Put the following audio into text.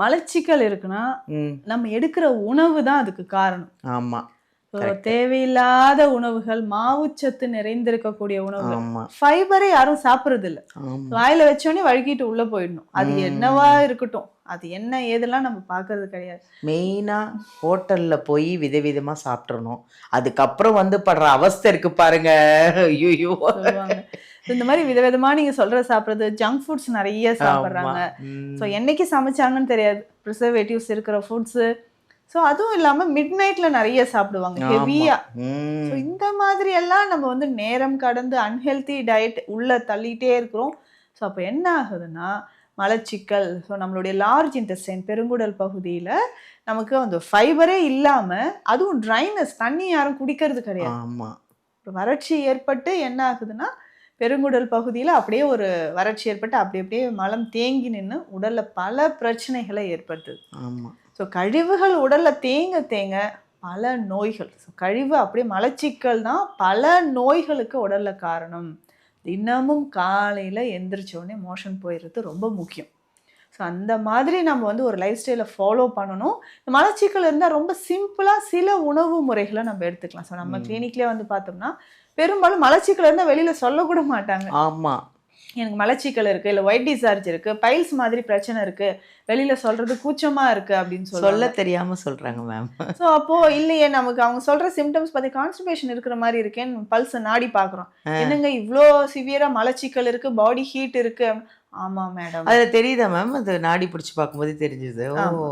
மலச்சிக்கல் இருக்குன்னா நம்ம எடுக்கிற உணவு தான் அதுக்கு காரணம் ஆமா So, Correct. தேவையில்லாத உணவுகள் மாவுச்சத்து நிறைந்திருக்கக்கூடிய உணவுகள். ஃபைபரை யாரும் சாப்பிடுறது இல்ல வாயில வச்சோடனே வழுக்கிட்டு உள்ள போயிடணும். அது. என்னவா இருக்கட்டும். அது என்ன ஏதெல்லாம் நம்ம பார்க்கிறது கிடையாது. மெயினா ஹோட்டல்ல போய் விதவிதமா சாப்பிட்றணும் அதுக்கப்புறம் வந்து படுற அவஸ்தை இருக்கு பாருங்க. ஐயோ இந்த மாதிரி விதவிதமா நீங்க சொல்ற சாப்பிடுறது ஜங்க் ஃபுட்ஸ் நிறைய சாப்பிடுறாங்க. ஸோ என்னைக்கு சமைச்சாங்கன்னு தெரியாது. ப்ரிசர்வேட்டிவ்ஸ் இருக்கிற ஃபுட்ஸு ஸோ அதுவும் இல்லாம மிட் நைட்ல நிறைய சாப்பிடுவாங்க ஹெவியா ஸோ இந்த மாதிரி எல்லாம் நம்ம வந்து நேரம் கடந்து அன்ஹெல்தி டயட் உள்ள தள்ளிட்டே இருக்கிறோம். ஸோ அப்போ என்ன ஆகுதுன்னா மலச்சிக்கல் ஸோ நம்மளுடைய லார்ஜ் இன்டெஸ்டைன் பெருங்குடல் பகுதியில் நமக்கு அந்த ஃபைபரே இல்லாமல் அதுவும் ட்ரைனஸ் தண்ணி யாரும் குடிக்கிறது கிடையாது. ஆமா. ஒரு வறட்சி ஏற்பட்டு என்ன ஆகுதுன்னா பெருங்குடல் பகுதியில் அப்படியே ஒரு வறட்சி ஏற்பட்டு அப்படி அப்படியே மலம் தேங்கி நின்று உடலில் பல பிரச்சனைகளை ஏற்படுத்துது. ஆமா. ஸோ கழிவுகள் உடலில் தேங்க தேங்க பல நோய்கள். ஸோ கழிவு அப்படியே மலச்சிக்கல் தான் பல நோய்களுக்கு உடலில் காரணம். தினமும் காலையில் எந்திரிச்ச உடனே மோஷன் போயிடுறது ரொம்ப முக்கியம். ஸோ அந்த மாதிரி நம்ம வந்து ஒரு லைஃப் ஸ்டைலை ஃபாலோ பண்ணணும். இந்த மலச்சிக்கல் இருந்தால் ரொம்ப சிம்பிளாக சில உணவு முறைகளை நம்ம எடுத்துக்கலாம். ஸோ நம்ம. கிளினிக்லேயே வந்து பார்த்தோம்னா பெரும்பாலும் மலச்சிக்கல் இருந்தால் வெளியில் சொல்லக்கூட மாட்டாங்க. ஆமா. எனக்கு மலச்சிக்கல் இருக்கு இல்லை ஒயிட் டிசார்ஜ் இருக்கு பைல்ஸ் மாதிரி பிரச்சனை இருக்கு வெளியில சொல்றது கூச்சமா இருக்கு அப்படின்னு சொல்ல சொல்ல தெரியாம சொல்றாங்க மேம் ஸோ அப்போ இல்லையே நமக்கு அவங்க சொல்ற சிம்டம்ஸ் பார்த்து கான்ஸ்டிபேஷன் இருக்கிற மாதிரி இருக்கேன்னு பல்ஸ் நாடி பாக்குறோம் என்னங்க இவ்ளோ சிவியரா மலச்சிக்கல் இருக்கு பாடி ஹீட் இருக்கு? ஆமா மேடம் அதுல தெரியுதா மேம் அது நாடி பிடிச்சு பார்க்கும்போது தெரிஞ்சது. ஓ.